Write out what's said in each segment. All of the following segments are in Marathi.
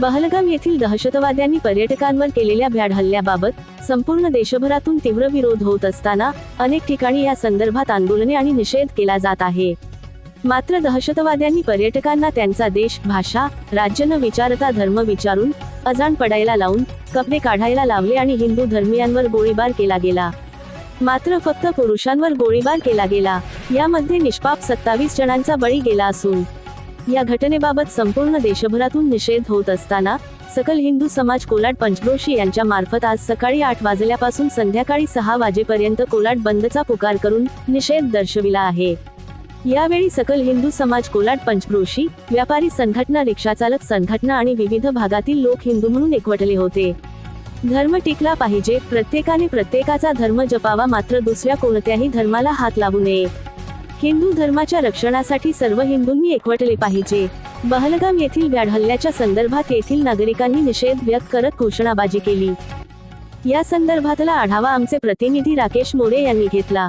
बहलगाम येथील दहशतवाद्यांनी पर्यटकांवर केलेल्या भ्याड हल्ल्याबाबत संपूर्ण देशभरातून तीव्र विरोध होत असताना अनेक ठिकाणी या संदर्भात आंदोलने आणि निषेध केला जात आहे. मात्र दहशतवाद्यांनी पर्यटकांना त्यांचा देश भाषा राज्य न विचारता धर्म विचारून अजाण पडायला लावून कपडे काढायला लावले आणि हिंदू धर्मियांवर गोळीबार केला गेला. मात्र फक्त पुरुषांवर गोळीबार केला गेला. यामध्ये निष्पाप सत्तावीस जणांचा बळी गेला असून या घटनेबाबत संपूर्ण देशभरातून निषेध होत असताना सकल हिंदू समाज कोलाड पंचक्रोशी यांच्या मार्फत आज सकाळी आठ वाजल्यापासून संध्याकाळी सहा वाजेपर्यंत कोलाड बंदचा पुकार करून निषेध दर्शविला आहे. यावेळी सकल हिंदू समाज कोलाड पंचक्रोशी व्यापारी संघटना रिक्षाचालक संघटना आणि विविध भागातील लोक हिंदू म्हणून एकवटले होते. धर्म टिकला पाहिजे प्रत्येकाने प्रत्येकाचा धर्म जपावा मात्र दुसऱ्या कोणत्याही धर्माला हात लावू नये. हिंदू धर्माच्या रक्षणासाठी सर्व हिंदूंनी एकवटले पाहिजे. बहलगाम येथील व्याड हल्ल्याच्या संदर्भात येथील नागरिकांनी निषेध व्यक्त करत घोषणाबाजी केली. या संदर्भातला आढावा आमचे प्रतिनिधी राकेश मोरे यांनी घेतला.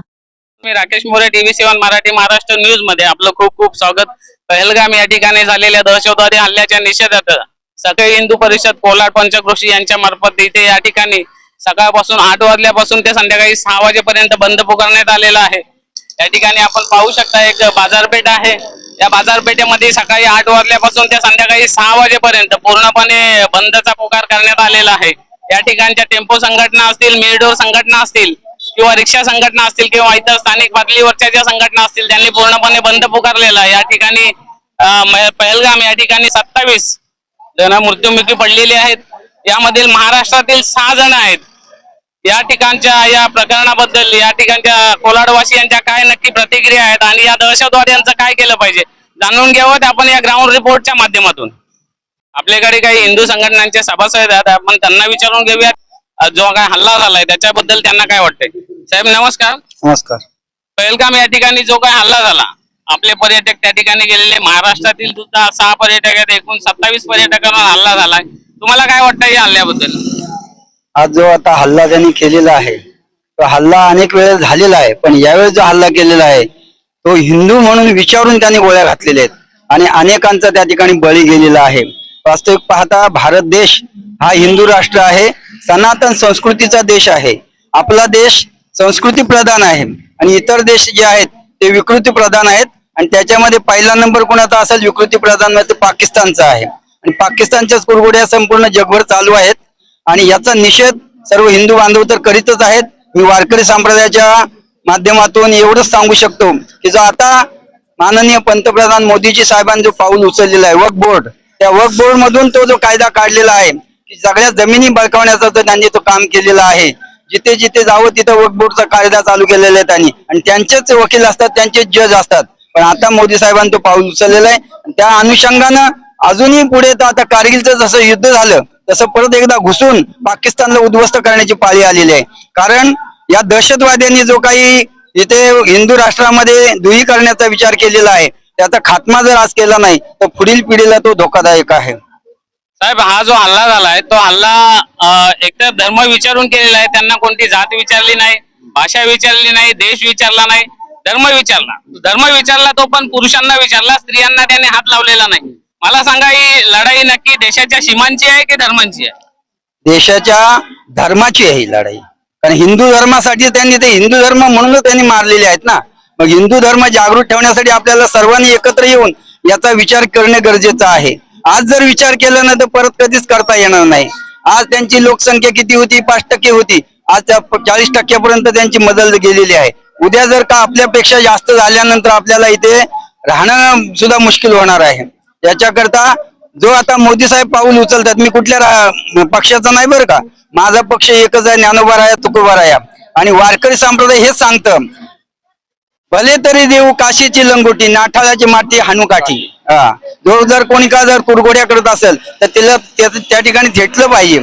मी राकेश मोरे टीव्ही सेवन मराठी महाराष्ट्र न्यूजमध्ये आपलं खूप खूप स्वागत. पहलगाम या ठिकाणी झालेल्या दहशतवादी हल्ल्याच्या निषेधात सकाळी हिंदू परिषद कोलाड पंचकृषी यांच्या मार्फत इथे या ठिकाणी सकाळपासून आठ वाजल्यापासून ते संध्याकाळी सहा वाजेपर्यंत बंद पुकारण्यात आलेला आहे. या ठिकाणी आपण पाहू शकता एक बाजारपेठ आहे. या बाजारपेठेमध्ये सकाळी आठ वाजल्यापासून ते संध्याकाळी सहा वाजेपर्यंत पूर्णपणे बंदचा पुकार करण्यात आलेला आहे. या ठिकाणच्या टेम्पो संघटना असतील मेडोर संघटना असतील किंवा रिक्षा संघटना असतील किंवा इतर स्थानिक पातळीवरच्या ज्या संघटना असतील त्यांनी पूर्णपणे बंद पुकारलेला या ठिकाणी पहलगाम या ठिकाणी सत्तावीस जण मृत्युमुखी पडलेले आहेत. यामधील महाराष्ट्रातील सहा जण आहेत. या ठिकाणच्या या प्रकरणाबद्दल या ठिकाणच्या कोलाडवासियांच्या काय नक्की प्रतिक्रिया आहेत आणि या दहशतवाद्यांचं काय केलं पाहिजे जाणून घ्यावं आपण या ग्राउंड रिपोर्टच्या माध्यमातून. आपल्याकडे काही हिंदू संघटनांचे सभासद आहेत आपण त्यांना विचारून घेऊयात. जो काय हल्ला झालाय त्याच्याबद्दल त्यांना काय वाटतंय? साहेब नमस्कार. नमस्कार. पहलगाम या ठिकाणी जो काय हल्ला झाला. आपले पर्यटक त्या ठिकाणी गेलेले महाराष्ट्रातील सुद्धा सहा पर्यटक आहेत एकूण सत्तावीस पर्यटकांवर हल्ला झालाय. तुम्हाला काय वाटतं या हल्ल्याबद्दल? आज जो आता हल्ला त्यांनी केलेला आहे तो हल्ला अनेक वेळेस झालेला आहे पण यावेळेस जो हल्ला केलेला आहे तो हिंदू म्हणून विचारून त्यांनी गोळ्या घातलेल्या आहेत आणि अनेकांचा त्या ठिकाणी बळी गेलेला आहे. वास्तविक पाहता भारत देश हा हिंदू राष्ट्र आहे सनातन संस्कृतीचा देश आहे. आपला देश संस्कृती प्रधान आहे आणि इतर देश जे आहेत ते विकृती प्रधान आहेत आणि त्याच्यामध्ये पहिला नंबर कोणाचा असेल विकृती प्रधान म्हणजे पाकिस्तानचा आहे. आणि पाकिस्तानच्याच कुरगुड्या संपूर्ण जगभर चालू आहेत. आणि याचा निषेध सर्व हिंदू बांधव तर करीतच आहेत. मी वारकरी संप्रदायाच्या माध्यमातून एवढंच सांगू शकतो की जो आता माननीय पंतप्रधान मोदीजी साहेबांनी जो पाऊल उचललेला आहे वक बोर्ड त्या वक बोर्ड मधून तो जो कायदा काढलेला आहे की सगळ्या जमिनी बळकावण्याचा तो त्यांनी तो काम केलेलं आहे जिथे जिथे जावं तिथं वक बोर्डचा कायदा चालू केलेला आहे त्यांनी. आणि त्यांचेच वकील असतात त्यांचेच जज असतात. पण आता मोदी साहेबांनी तो पाऊल उचललेला आहे. त्या अनुषंगानं अजूनही पुढे तर आता कारगिलचं जसं युद्ध झालं तसं परत एकदा घुसून पाकिस्तानला उद्ध्वस्त करण्याची पाळी आलेली आहे. कारण या दहशतवाद्यांनी जो काही इथे हिंदू राष्ट्रामध्ये दुही करण्याचा विचार केलेला आहे त्याचा खात्मा जर आज केला नाही तर पुढील पिढीला तो धोकादायक आहे. साहेब हा जो हल्ला झालाय तो हल्ला एकतर धर्म विचारून केलेला आहे त्यांना कोणती जात विचारली नाही भाषा विचारली नाही देश विचारला नाही धर्म विचारला. धर्म विचारला तो पण पुरुषांना विचारला स्त्रियांना त्याने हात लावलेला नाही. मला सांगा ही लढाई नक्की देशाच्या सीमांची आहे की धर्मांची आहे? देशाच्या धर्माची आहे ही लढाई. कारण हिंदू धर्मासाठी त्यांनी ते हिंदू धर्म म्हणूनच त्यांनी मारलेले आहेत ना. मग हिंदू धर्म जागृत ठेवण्यासाठी आपल्याला सर्वांनी एकत्र येऊन याचा विचार करणे गरजेचं आहे. आज जर विचार केला ना तर परत कधीच करता येणार नाही. आज त्यांची लोकसंख्या किती होती? पाच टक्के होती. आज त्या चाळीस टक्क्यापर्यंत त्यांची मदल गेलेली आहे. उद्या जर का आपल्यापेक्षा जास्त झाल्यानंतर आपल्याला इथे राहणं सुद्धा मुश्किल होणार आहे. याच्याकरता जो आता मोदी साहेब पाऊल उचलतात मी कुठल्या पक्षाचा नाही बरं का. माझा पक्ष एकच आहे ज्ञानोबा राया तुकोबा राया. आणि वारकरी संप्रदाय हेच सांगतं भले तरी देऊ काशीची लंगोटी नाठाळाची माती हनुकाठी हा. जो जर कोणी का जर कुरघोड्या करत असेल तर तिला त्या- ठिकाणी झेटलं पाहिजे.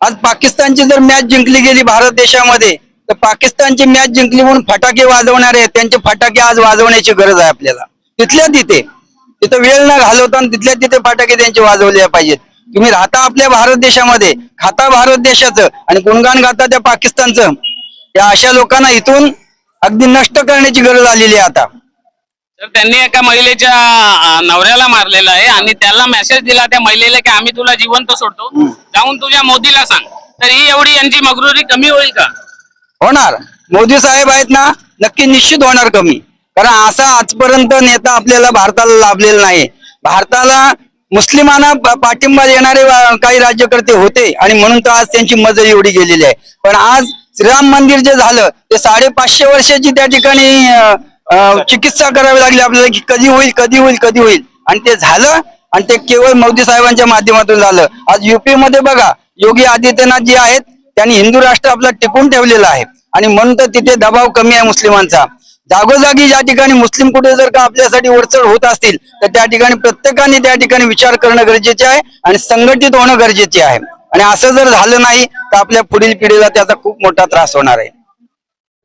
आज पाकिस्तानची जर मॅच जिंकली गेली भारत देशामध्ये तर पाकिस्तानची मॅच जिंकली म्हणून फटाके वाजवणारे त्यांचे फटाके आज वाजवण्याची गरज आहे आपल्याला. तिथल्या तिथे. तिथं वेळ न घालवता तिथल्या तिथे फटाके त्यांचे वाजवले पाहिजेत तुम्ही राहता आपल्या भारत देशामध्ये खाता भारत देशाचं आणि गुणगान गाता त्या पाकिस्तानचं. या अशा लोकांना इथून अगदी नष्ट करण्याची गरज आलेली आहे आता. तर त्यांनी एका महिलेच्या नवऱ्याला मारलेलं आहे आणि त्याला मेसेज दिला त्या महिलेला की आम्ही तुला जिवंत सोडतो. जाऊन तुझ्या मोदीला सांग. तर ही एवढी यांची मगरुरी कमी होईल का? होणार. मोदी साहेब आहेत ना नक्की निश्चित होणार कमी. कारण असा आजपर्यंत नेता आपल्याला भारताला लाभलेला नाही. भारताला मुस्लिमांना पाठिंबा देणारे काही राज्यकर्ते होते आणि म्हणून तर आज त्यांची मजल एवढी गेलेली आहे. पण आज श्रीराम मंदिर जे झालं ते साडेपाचशे वर्षाची त्या ठिकाणी चिकित्सा करावी लागली आपल्याला की कधी होईल कधी होईल कधी होईल. आणि ते झालं आणि ते केवळ मोदी साहेबांच्या माध्यमातून झालं. आज युपी मध्ये बघा योगी आदित्यनाथ जे आहेत त्यांनी हिंदू राष्ट्र आपला टिकून ठेवलेलं आहे. आणि म्हणून तर तिथे दबाव कमी आहे मुस्लिमांचा. जागोजागी ज्या ठिकाणी मुस्लिम कुठे जर का आपल्यासाठी वरचढ होत असतील तर त्या ठिकाणी प्रत्येकाने त्या ठिकाणी विचार करणं गरजेचे आहे आणि संघटित होणं गरजेचे आहे. आणि असं जर झालं नाही तर आपल्या पुढील पिढीला त्याचा खूप मोठा त्रास होणार आहे.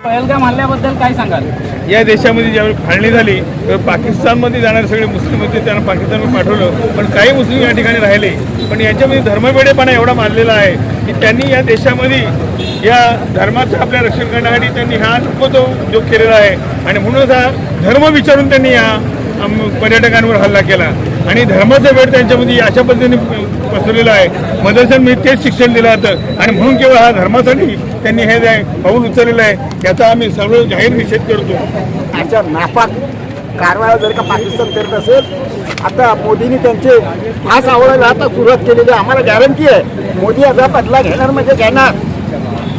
पहलगाम हल्ल्याबद्दल काय सांगाल? या देशामध्ये ज्यावेळी फाळणी झाली तर पाकिस्तानमध्ये जाणारे सगळे मुस्लिम होते त्यांना पाकिस्तानमध्ये पाठवलं. पण काही मुस्लिम या ठिकाणी राहिले. पण यांच्यामध्ये धर्मवेडेपणा एवढा मानलेला आहे की त्यांनी या देशामध्ये या धर्माचं आपल्या रक्षण करण्यासाठी त्यांनी हा नको तो उद्योग केलेला आहे. आणि म्हणूनच हा धर्म विचारून त्यांनी या पर्यटकांवर हल्ला केला. आणि धर्माचा वेळ त्यांच्यामध्ये अशा पद्धतीने पसरलेला आहे. मदरशांनी तेच शिक्षण दिलं जातं आणि म्हणून केवळ हा धर्मासाठी त्यांनी हे जे पाऊल उचललेलं आहे याचा आम्ही सर्व जाहीर निषेध करतो. अशा नापाक कारवाया जर का पाकिस्तान करत असेल आता मोदींनी त्यांचे फास आवडायला आता सुरुवात केलेली आहे. आम्हाला गॅरंटी आहे. मोदी आता बदला घेणार म्हणजे घेणार.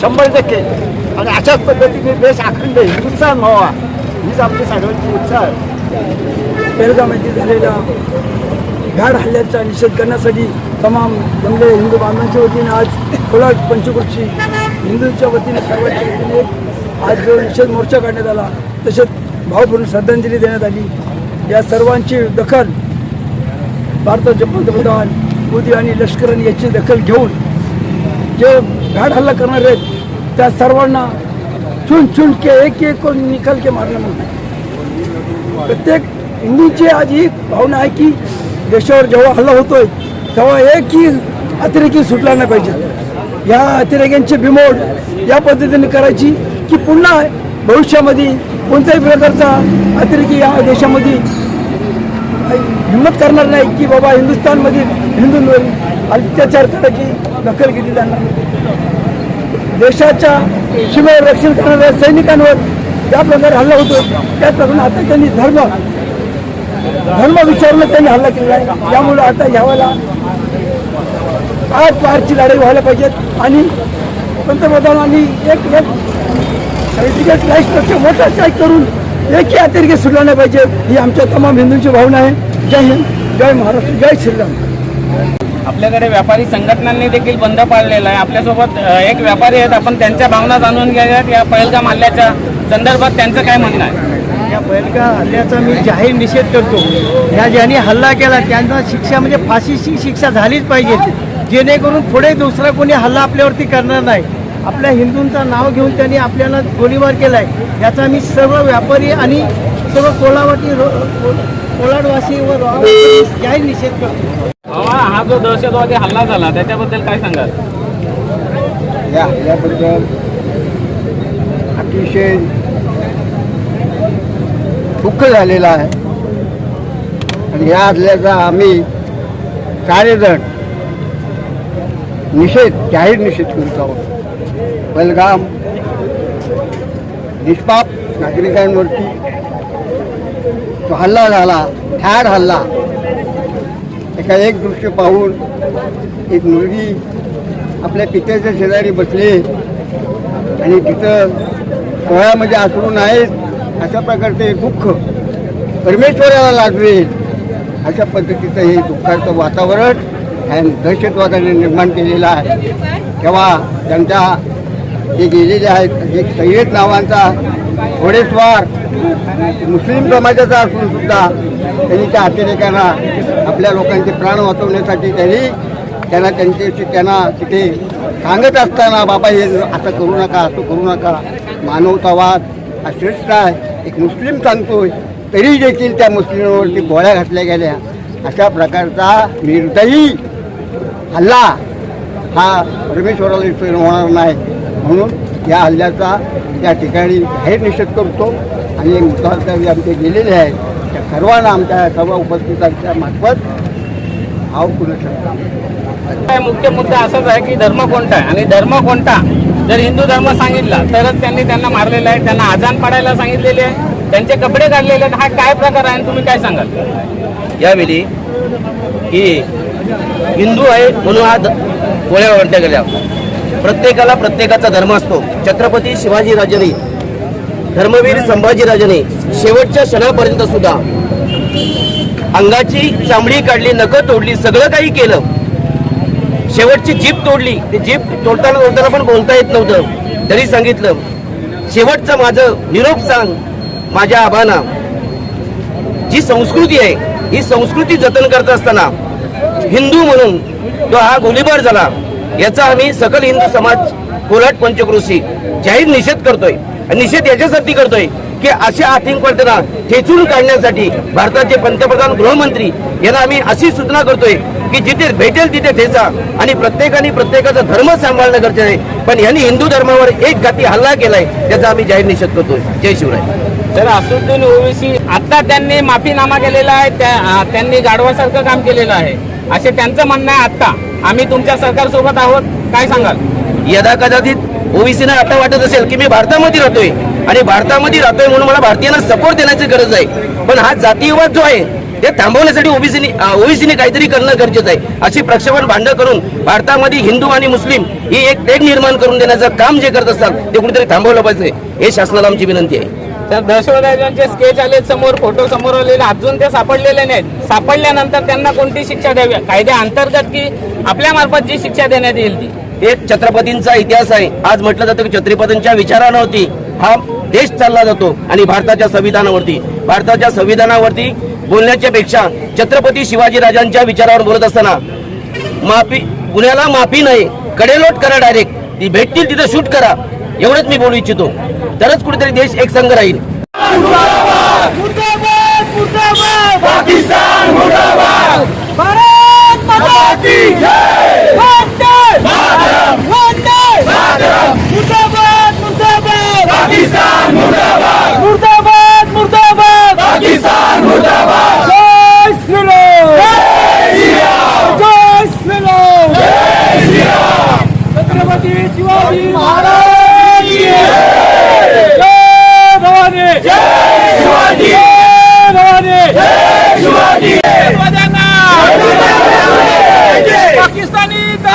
शंभर टक्के. आणि अशाच पद्धतीने देश अखंड हिंदुस्थान व्हावा. हीच आमची सगळ्यांची इच्छा आहे. पेहलगामध्ये झालेल्या घाड हल्ल्याचा निषेध करण्यासाठी तमाम जमले हिंदू बांधवांच्या वतीने आज कोलाड पंचकृषी हिंदूंच्या वतीने सर्वांच्या वतीने आज जो निषेध मोर्चा काढण्यात आला तसेच भावपूर्ण श्रद्धांजली देण्यात आली. या सर्वांची दखल भारताचे पंतप्रधान मोदी आणि लष्कराने याची दखल घेऊन जे घाड हल्ला करणारे आहेत त्या सर्वांना चुन चुन के एक एक करून निकाल के मारना म्हणतात प्रत्येक हिंदूची आज ही भावना आहे की देशावर जेव्हा हल्ला होतोय तेव्हा एकही अतिरेकी सुटला नाही पाहिजे. या अतिरेक्यांची बिमोड या पद्धतीने करायची की पुन्हा भविष्यामध्ये कोणत्याही प्रकारचा अतिरेकी या देशामध्ये हिंमत करणार नाही की बाबा हिंदुस्थानमधील हिंदूंवर अत्याचार करायची दखल घेतली जाणार. देशाच्या सीमेवर रक्षण करणाऱ्या सैनिकांवर ज्या प्रकारे हल्ला होतो त्याचप्रमाणे आता त्यांनी धर्म धर्म विचारून त्यांनी हल्ला केलेला आहे. त्यामुळे आता यावेळेला आठ पारची लढाई व्हायला पाहिजेत. आणि पंतप्रधानांनी एक एक सर्टिफिकेट मोठा स्ट्राईक करून एकही अतिरेकी सुटला नाही पाहिजे. ही आमच्या तमाम हिंदूंची भावना आहे. जय हिंद जय महाराष्ट्र जय श्रीराम. आपल्याकडे व्यापारी संघटनांनी देखील बंद पाळलेला आहे. आपल्यासोबत एक व्यापारी आहेत. आपण त्यांच्या भावना जाणून घ्याव्यात या पहिलगाम हल्ल्याच्या संदर्भात त्यांचं काय म्हणणं आहे? या बैलगा हल्ल्याचा मी जाहीर निषेध करतो. या ज्यांनी हल्ला केला त्यांना शिक्षा म्हणजे फाशीची शिक्षा झालीच पाहिजे. जेणेकरून पुढे दुसरा कोणी हल्ला आपल्यावरती करणार नाही. आपल्या हिंदूंचं नाव घेऊन त्यांनी आपल्याला गोळीबार केला आहे याचा मी सर्व व्यापारी आणि सर्व कोलावटी कोलाडवासी व रोहावासी जाहीर निषेध करतो. हा जो दहशतवादी हल्ला झाला त्याच्याबद्दल काय सांगाल? या हल्ल्याबद्दल अतिशय दुःख झालेलं आहे. आणि या हल्ल्याचा आम्ही कार्यजण निषेध जाहीर निषेध करीत आहोत. बलगाम निष्पाप नागरिकांवरती जो हल्ला झाला ठार हल्ला एका एक दृश्य पाहून एक मुलगी आपल्या पित्याच्या शेजारी बसली. आणि तिथं डोळ्यामध्ये आसरून आहेत अशा प्रकारचे दुःख परमेश्वराला लागले अशा पद्धतीचं हे दुःखाचं वातावरण आणि दहशतवादाने निर्माण केलेलं आहे. तेव्हा त्यांच्या जे गेलेले आहेत. एक सय्यद नावांचा घोडेस्वार मुस्लिम समाजाचा असून सुद्धा त्यांनी त्या अतिरेकांना आपल्या लोकांचे प्राण वाचवण्यासाठी त्यांनी त्यांना त्यांच्याशी त्यांना तिथे सांगत असताना बाबा हे असं करू नका असं करू नका. मानवतावाद हा श्रेष्ठ आहे. एक मुस्लिम सांगतोय तरी देखील त्या मुस्लिमांवरती गोळ्या घातल्या गेल्या. अशा प्रकारचा निर्दयी हल्ला हा परमेश्वराला विसरून होणार नाही. म्हणून या हल्ल्याचा त्या ठिकाणी जाहीर निषेध करतो. आणि मुद्दाहत्यारी आमचे गेलेले आहेत. त्या सर्वांना आमच्या सर्व उपस्थितांच्या मार्फत आव करू शकतो. काय मुख्य मुद्दा असाच आहे की धर्म कोणता आहे? आणि धर्म कोणता? जर हिंदू धर्म सांगितला तरच त्यांनी त्यांना मारलेलं आहे त्यांना आजान पाडायला सांगितलेले आहे त्यांचे कपडे काढलेले आहेत हा काय प्रकार आहे आणि तुम्ही काय सांगाल? यावेळी की हिंदू आहे म्हणून हा गोळ्या ओढल्या गेल्या. प्रत्येकाला प्रत्येकाचा धर्म असतो. छत्रपती शिवाजीराजांनी धर्मवीर संभाजीराजांनी शेवटच्या क्षणापर्यंत सुद्धा अंगाची चांबडी काढली नखं तोडली सगळं काही केलं. शेवटची जीप तोडली. ती जीप तोडताना तोडताना पण बोलता येत नव्हतं. तरी सांगितलं शेवटचं माझं निरोप सांग माझ्या आबाना. जी संस्कृती आहे ही संस्कृती जतन करत असताना हिंदू म्हणून तो हा गोलीबार झाला. याचा आम्ही सकल हिंदू समाज कोलाट पंचक्रोशी जाहीर निषेध करतोय. निषेध याच्यासाठी करतोय की अशा आतंकवाद्यांना ठेचून काढण्यासाठी भारताचे पंतप्रधान गृहमंत्री यांना आम्ही अशी सूचना करतोय की जिथे भेटेल तिथे ठेचा आणि प्रत्येकाने प्रत्येकाचा धर्म सांभाळणं गरजेचं आहे पण यांनी हिंदू धर्मावर एक घाती हल्ला केलाय त्याचा आम्ही जाहीर निषेध करतोय. जय शिवराय. तर असुद्दीन ओवीसी आता त्यांनी माफीनामा केलेला आहे त्या त्यांनी गाढवासारखं काम केलेलं आहे. असे त्यांचं म्हणणं आहे आता. आम्ही तुमच्या सरकारसोबत आहोत. काय सांगाल? यदा कदाचित ओबीसीना आता वाटत असेल की मी भारतामध्ये राहतोय आणि भारतामध्ये राहतोय म्हणून मला भारतीयांना सपोर्ट देण्याची गरज आहे. पण हा जातीयवाद जो आहे ते थांबवण्यासाठी ओबीसीने ओबीसीने काहीतरी करणं गरजेचं आहे. अशी प्रक्षेपण भांडण करून भारतामध्ये हिंदू आणि मुस्लिम ही एक तेढ निर्माण करून देण्याचं काम जे करत असतात ते कुठेतरी थांबवलं पाहिजे. हे शासनाला आमची विनंती आहे. तर दहशतवाद्यांचे स्केच आले समोर फोटो समोर आलेले अजून ते सापडलेले नाहीत. सापडल्यानंतर त्यांना कोणती शिक्षा द्यावी? कायद्या अंतर्गत की आपल्या मार्फत जी शिक्षा देण्यात येईल ती? एक छत्रपतींचा इतिहास आहे. आज म्हटलं जातं की छत्रपतींच्या विचारांवरती हा देश चालला जातो आणि भारताच्या संविधानावरती. भारताच्या संविधानावरती बोलण्याच्या पेक्षा छत्रपती शिवाजी राजांच्या विचारावर बोलत असताना माफी पुण्याला माफी नाही कडेलोट करा डायरेक्ट ती भेटतील तिथं शूट करा. एवढंच मी बोलू इच्छितो. तरच कुठेतरी देश एक संघ राहील. छत्रपती शिवाजी महाराज की जय भवानी जय शिवाजी जय भवानी जय शिवाजी पाकिस्तानी